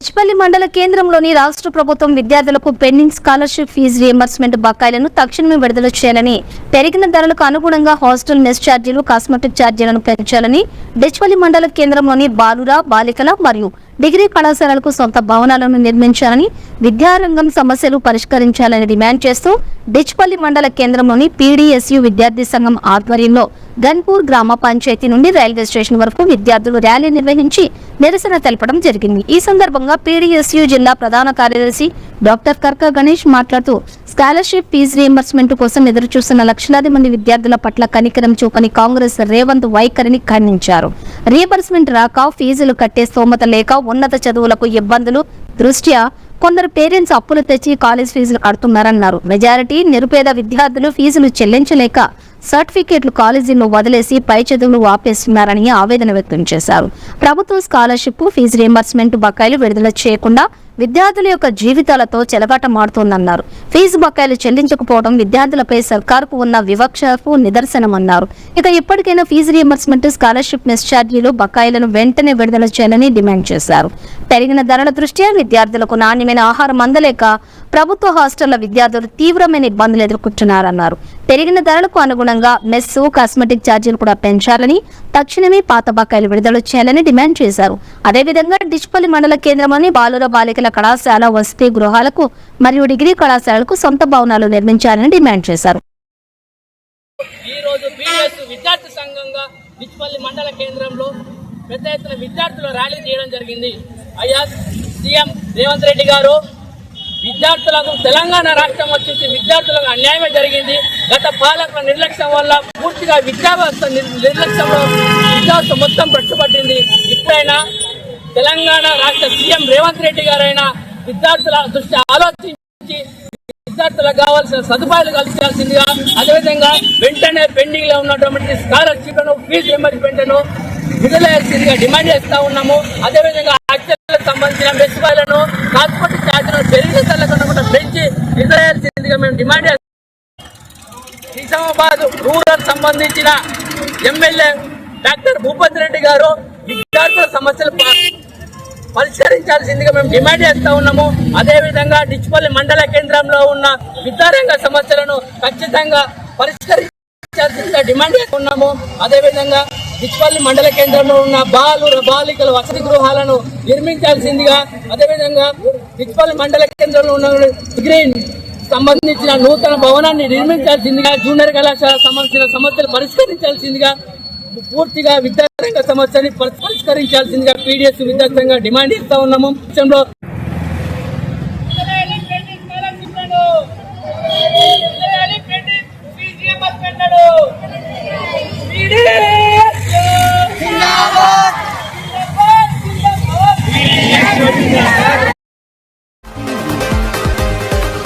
చిపల్లి మండల కేంద్రంలోని రాష్ట్ర ప్రభుత్వం విద్యార్థులకు పెండింగ్ స్కాలర్షిప్ ఫీజు రియంబర్స్మెంట్ బకాయిలను తక్షణమే విడుదల చేయాలని పెరిగిన ధరలకు అనుగుణంగా హాస్టల్ మెస్ ఛార్జీలు కాస్మెటిక్ ఛార్జీలను పెంచాలని డిచ్పల్లి మండల కేంద్రంలోని బాలుర బాలికల మరియు డిగ్రీ కళాశాలలకు సొంత భవనాలను నిర్మించాలని విద్యారంగం సమస్యలు పరిష్కరించాలని డిమాండ్ చేస్తూ డిచ్పల్లి మండల కేంద్రంలోని పీడీఎస్యు విద్యార్థి సంఘం ఆధ్వర్యంలో గన్పూర్ గ్రామ పంచాయతీ నుండి రైల్వే స్టేషన్ వరకు విద్యార్థులు ర్యాలీ నిర్వహించి నిరసన తెలపడం జరిగింది. ఈ సందర్భంగా పీడీఎస్యు జిల్లా ప్రధాన కార్యదర్శి డాక్టర్ కర్క గణేష్ మాట్లాడుతూ స్కాలర్షిప్ ఫీజు రియంబర్స్మెంట్ కోసం ఎదురుచూస్తున్న లక్షలాది మంది విద్యార్థుల పట్ల కనికరం చూపని కాంగ్రెస్ రేవంత్ వైఖరిని ఖండించారు. రియంబర్స్మెంట్ రాక ఫీజులు కట్టే స్తోమత లేక ఉన్నత చదువులకు ఇబ్బందులు దృష్ట్యా కొందరు పేరెంట్స్ అప్పులు తెచ్చి కాలేజ్ ఫీజులు కడుతున్నారన్నారు. మెజారిటీ నిరుపేద విద్యార్థులు ఫీజులు చెల్లించలేక సర్టిఫికేట్లు కాలేజీల్లో వదిలేసి పై చదువులు ఆపేస్తున్నారని ఆవేదన వ్యక్తం చేశారు. ప్రభుత్వ స్కాలర్షిప్ ఫీజు రియంబర్స్మెంట్ బకాయిలు విడుదల చేయకుండా విద్యార్థుల యొక్క జీవితాలతో చెలగాటమాడుతోందన్నారు ఫీజు బకాయిలు చెల్లించకపోవడం విద్యార్థులపై సర్కారుకు ఉన్న వివక్షకు నిదర్శనమన్నారు. ఇక ఇప్పటికైనా ఫీజు రియంబర్స్మెంట్ స్కాలర్షిప్ మిస్ఛార్జీలు బకాయిలను వెంటనే విడుదల చేయాలని డిమాండ్ చేశారు. పెరిగిన ధరల దృష్ట్యా విద్యార్థులకు నాణ్యమైన ఆహారం అందలేక ప్రభుత్వ హాస్టళ్ళ విద్యార్థులు తీవ్రమైన ఇబ్బందులు ఎదుర్కొంటున్నారన్నారు. పెరిగిన ధరలకు అనుగుణంగా మెస్సు కాస్మెటిక్ ఛార్జీలు కూడా పెంచాలని తక్షణమే పాత బకాయిలు విడుదల చేయాలని డిమాండ్ చేశారు. అదేవిధంగా డిచ్పల్లి మండల కేంద్రంలోని బాలుర బాలికల కళాశాల వసతి గృహాలకు మరియు డిగ్రీ కళాశాలకు సొంత భవనాలు నిర్మించాలని డిమాండ్ చేశారు. ఈ రోజు విద్యార్థి సంఘంగా నిచ్చిపల్లి మండల కేంద్రంలో పెద్ద ఎత్తున విద్యార్థులు ర్యాలీ చేయడం జరిగింది. అయ్యా సీఎం రేవంత్ రెడ్డి గారు విద్యార్థులకు తెలంగాణ రాష్ట్రం వచ్చేసి విద్యార్థులకు అన్యాయమే జరిగింది. గత పాలకుల నిర్లక్ష్యం వల్ల పూర్తిగా విద్యా వ్యవస్థ నిర్- నిర్లక్ష్యంలో విద్యా మొత్తం పట్టుబట్టింది. ఇప్పుడైనా తెలంగాణ రాష్ట్ర సీఎం రేవంత్ రెడ్డి గారైనా విద్యార్థుల దృష్టి ఆలోచించి విద్యార్థులకు కావాల్సిన సదుపాయాలు కల్పించాల్సిందిగా అదేవిధంగా వెంటనే పెండింగ్లో ఉన్నటువంటి స్కాలర్షిప్లను ఫీజు రియంబర్స్మెంట్ను విడుదలయ్యాల్సిందిగా డిమాండ్ చేస్తా ఉన్నాము. అదేవిధంగా హాస్టల్లకు సంబంధించిన మెస్సులను ట్రాన్స్పోర్ట్ ఛార్జీలను పెరిగిన ధరల కూడా పెంచి విడుదలయ్యాల్సిందిగా మేము డిమాండ్ చేస్తాం. నిజామాబాద్ రూరల్ సంబంధించిన ఎమ్మెల్యే డాక్టర్ భూపతి రెడ్డి గారు విద్యార్థుల సమస్యలు ప- మేము డిమాండ్ చేస్తా ఉన్నాము. అదే విధంగా డిచ్పల్లి మండల కేంద్రంలో ఉన్న విద్యారంగ సమస్యలను ఖచ్చితంగా పరిష్కరించాల్సిందిగా డిమాండ్ చేస్తున్నాము అదే విధంగా డిచ్పల్లి మండల కేంద్రంలో ఉన్న బాలు బాలికల వసతి గృహాలను నిర్మించాల్సిందిగా అదే విధంగా డిచ్పల్లి మండల కేంద్రంలో ఉన్న గ్రీన్ సంబంధించిన నూతన భవనాన్ని నిర్మించాల్సిందిగా జూనియర్ కళాశాల సంబంధించిన సమస్యలు పరిష్కరించాల్సిందిగా పూర్తిగా విద్యారంగ సమస్యని పరిష్కరించాల్సిందిగా పీడిఎస్ విద్యార్థంగా డిమాండ్ ఇస్తా ఉన్నాము.